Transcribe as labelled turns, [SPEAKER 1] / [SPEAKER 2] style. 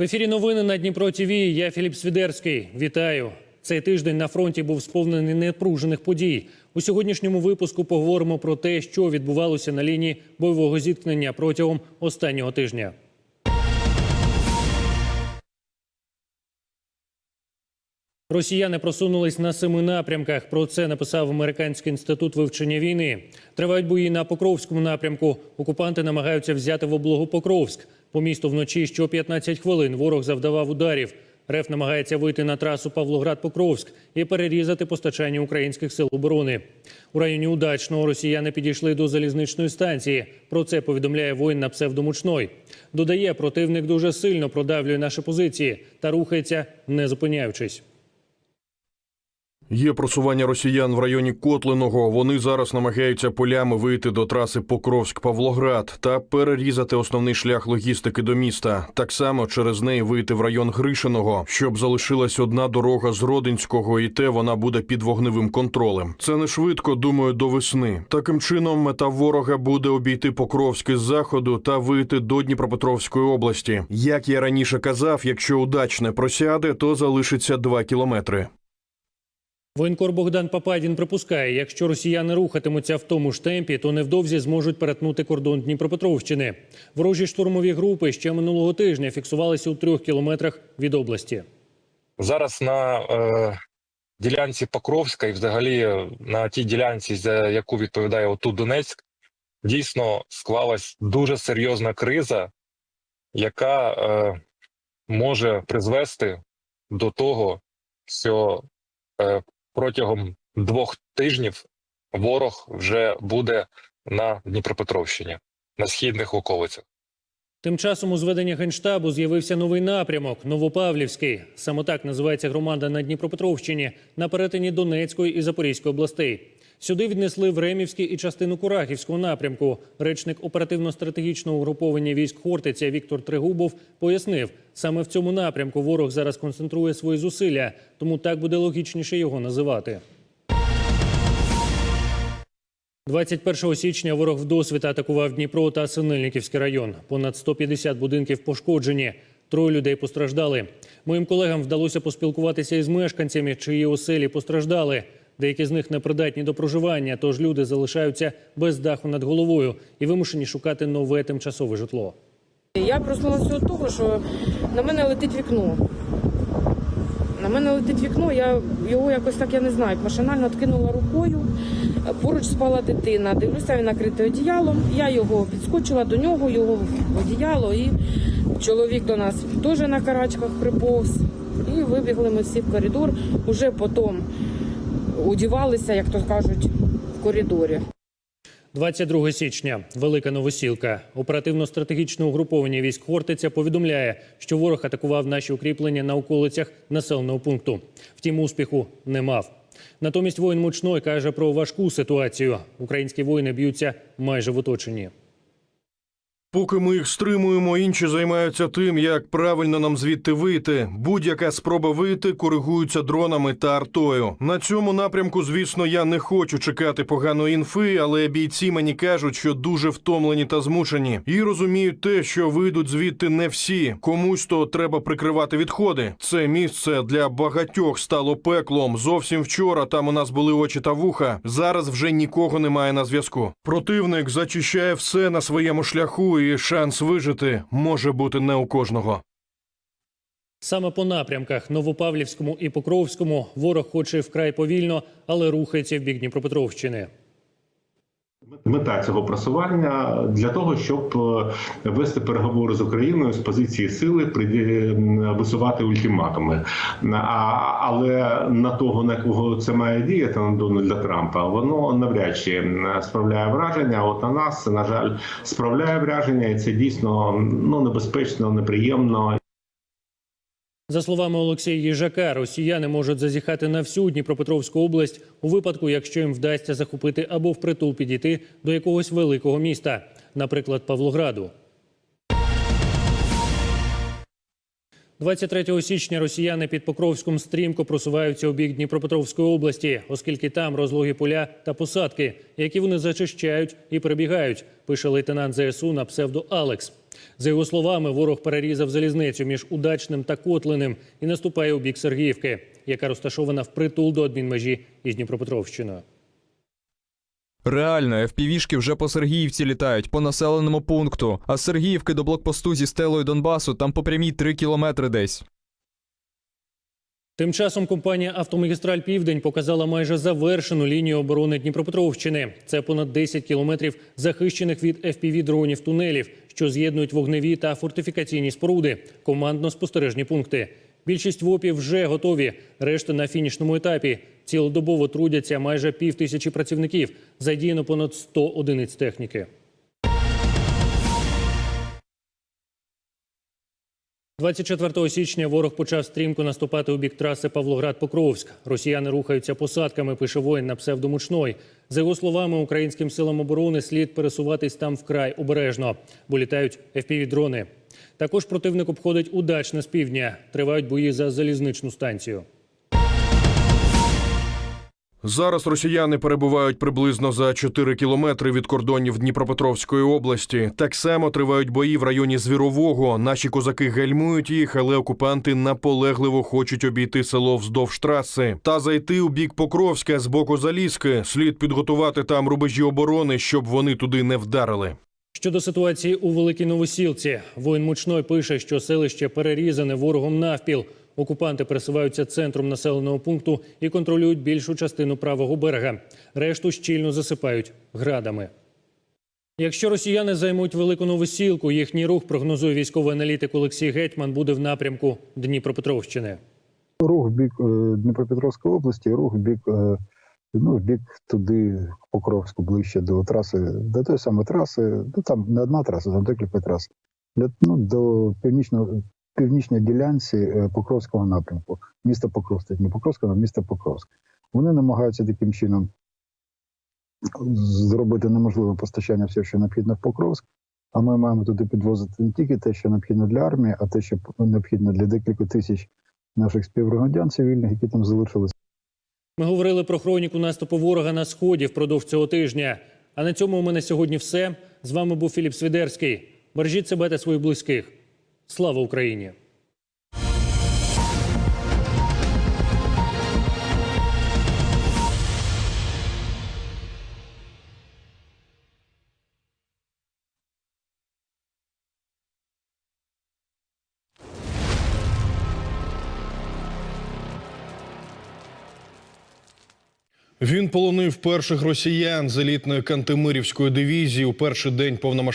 [SPEAKER 1] В ефірі новини на Дніпро ТВ. Я Філіп Свідерський. Вітаю. Цей тиждень на фронті був сповнений непружених подій. У сьогоднішньому випуску поговоримо про те, що відбувалося на лінії бойового зіткнення протягом останнього тижня. Росіяни просунулись на семи напрямках. Про це написав Американський інститут вивчення війни. Тривають бої на Покровському напрямку. Окупанти намагаються взяти в облогу Покровськ. По місту вночі що 15 хвилин ворог завдавав ударів. РФ намагається вийти на трасу Павлоград-Покровськ і перерізати постачання українських сил оборони. У районі Удачного росіяни підійшли до залізничної станції. Про це повідомляє воїн на псевдомучной. Додає, противник дуже сильно продавлює наші позиції та рухається, не зупиняючись.
[SPEAKER 2] Є просування росіян в районі Котлиного. Вони зараз намагаються полями вийти до траси Покровськ-Павлоград та перерізати основний шлях логістики до міста. Так само через неї вийти в район Гришиного, щоб залишилась одна дорога з Родинського, і те вона буде під вогневим контролем. Це не швидко, думаю, до весни. Таким чином, мета ворога буде обійти Покровськ із заходу та вийти до Дніпропетровської області. Як я раніше казав, якщо удачне просяде, то залишиться 2 кілометри.
[SPEAKER 1] Воєнкор Богдан Пападін припускає, якщо росіяни рухатимуться в тому ж темпі, то невдовзі зможуть перетнути кордон Дніпропетровщини. Ворожі штурмові групи ще минулого тижня фіксувалися у трьох кілометрах від області.
[SPEAKER 3] Зараз на е, ділянці Покровська і взагалі е, на тій ділянці, за яку відповідає отут Донецьк, дійсно склалась дуже серйозна криза, яка е, може призвести до того, що е, протягом двох тижнів ворог вже буде на Дніпропетровщині, на східних околицях.
[SPEAKER 1] Тим часом у зведенні генштабу з'явився новий напрямок Новопавлівський. Саме так називається громада на Дніпропетровщині на перетині Донецької і Запорізької областей. Сюди віднесли Времівський і частину Курахівського напрямку. Речник оперативно-стратегічного угруповання військ Хортиця Віктор Тригубов пояснив, саме в цьому напрямку ворог зараз концентрує свої зусилля, тому так буде логічніше його називати. 21 січня ворог вдосвіта атакував Дніпро та Синельниківський район. Понад 150 будинків пошкоджені. Троє людей постраждали. Моїм колегам вдалося поспілкуватися із мешканцями, чиї оселі постраждали. Деякі з них непридатні до проживання, тож люди залишаються без даху над головою і вимушені шукати нове тимчасове житло.
[SPEAKER 4] Я проснулася від того, що на мене летить вікно. На мене летить вікно, я його якось так я не знаю, машинально відкинула рукою. Поруч спала дитина. Дивлюся, він накритий одіялом. Я його підскочила до нього, його одіяло, і чоловік до нас теж на карачках приповз. І вибігли ми всі в коридор. Уже потім удівалися, як то кажуть, в коридорі.
[SPEAKER 1] 22 січня. Велика новосілка. Оперативно-стратегічне угруповання військ Хортиця повідомляє, що ворог атакував наші укріплення на околицях населеного пункту. Втім, успіху не мав. Натомість воїн Мучной каже про важку ситуацію. Українські воїни б'ються майже в оточенні.
[SPEAKER 2] Поки ми їх стримуємо, інші займаються тим, як правильно нам звідти вийти. Будь-яка спроба вийти коригується дронами та артою. На цьому напрямку, звісно, я не хочу чекати поганої інфи, але бійці мені кажуть, що дуже втомлені та змушені, і розуміють те, що вийдуть звідти не всі. Комусь то треба прикривати відходи. Це місце для багатьох стало пеклом. Зовсім вчора там у нас були очі та вуха. Зараз вже нікого немає на зв'язку. Противник зачищає все на своєму шляху, і шанс вижити може бути не у кожного.
[SPEAKER 1] Саме по напрямках Новопавлівському і Покровському ворог хоче вкрай повільно, але рухається в бік Дніпропетровщини.
[SPEAKER 5] Мета цього просування для того, щоб е, вести переговори з Україною з позиції сили, висувати ультиматуми. А, але на того, на кого це має діяти на Дональда Трампа, воно навряд чи справляє враження. От на нас, на жаль, справляє враження, і це дійсно ну небезпечно, неприємно
[SPEAKER 1] За словами Олексія Їжака, росіяни можуть зазіхати на всю Дніпропетровську область у випадку, якщо їм вдасться захопити або впритул підійти до якогось великого міста, наприклад, Павлограду. 23 січня росіяни під Покровськом стрімко просуваються у бік Дніпропетровської області, оскільки там розлогі поля та посадки, які вони зачищають і перебігають, пише лейтенант ЗСУ на псевдо Алекс. За його словами, ворог перерізав залізницю між удачним та Котлиним і наступає у бік Сергіївки, яка розташована впритул до адмінмежі із Дніпропетровщиною.
[SPEAKER 6] Реально, FPV-шки вже по Сергіївці літають по населеному пункту, а з Сергіївки до блокпосту зі стелою Донбасу там по прямій 3 кілометри десь.
[SPEAKER 1] Тим часом компанія Автомагістраль Південь показала майже завершену лінію оборони Дніпропетровщини. Це понад 10 кілометрів захищених від fpv дронів тунелів, що з'єднують вогневі та фортифікаційні споруди, командно-спостережні пункти. Більшість ВОПів вже готові, решта на фінішному етапі. Цілодобово трудяться майже пів тисячі працівників. Задіяно понад 100 одиниць техніки. 24 січня ворог почав стрімко наступати у бік траси Павлоград-Покровськ. Росіяни рухаються посадками, пише воїн на псевдомучної. За його словами, українським силам оборони слід пересуватись там вкрай обережно, бо літають FPV-дрони. Також противник обходить удачне з півдня. Тривають бої за залізничну станцію.
[SPEAKER 2] Зараз росіяни перебувають приблизно за 4 кілометри від кордонів Дніпропетровської області. Так само тривають бої в районі Звірового. Наші козаки гальмують їх, але окупанти наполегливо хочуть обійти село вздовж траси та зайти у бік Покровська з боку Залізки. Слід підготувати там рубежі оборони, щоб вони туди не вдарили.
[SPEAKER 1] Щодо ситуації у Великій Новосілці, воїн Мучной пише, що селище перерізане ворогом навпіл. Окупанти пересуваються центром населеного пункту і контролюють більшу частину правого берега. Решту щільно засипають градами. Якщо росіяни займуть велику новосілку, їхній рух прогнозує військовий аналітик Олексій Гетьман буде в напрямку Дніпропетровщини.
[SPEAKER 7] Рух в бік е, Дніпропетровської області, рух в бік, е, ну, в бік туди, Покровську, ближче до траси, до тої самої траси, ну там не одна траса, там декілька трас. Ну, до північного північної ділянці е, Покровського напрямку, міста Покровськ, не Покровського, а міста Покровськ. Вони намагаються таким чином зробити неможливе постачання всього, що необхідно в Покровськ. А ми маємо туди підвозити не тільки те, що необхідно для армії, а те, що необхідно для декілька тисяч наших співгромадян цивільних, які там залишилися.
[SPEAKER 1] Ми говорили про хроніку наступу ворога на сході впродовж цього тижня. А на цьому у мене сьогодні все. З вами був Філіп Свідерський. Бережіть себе та своїх близьких. Слава Україні!
[SPEAKER 2] Він полонив перших росіян з елітної Кантемирівської дивізії у перший день повномасштабного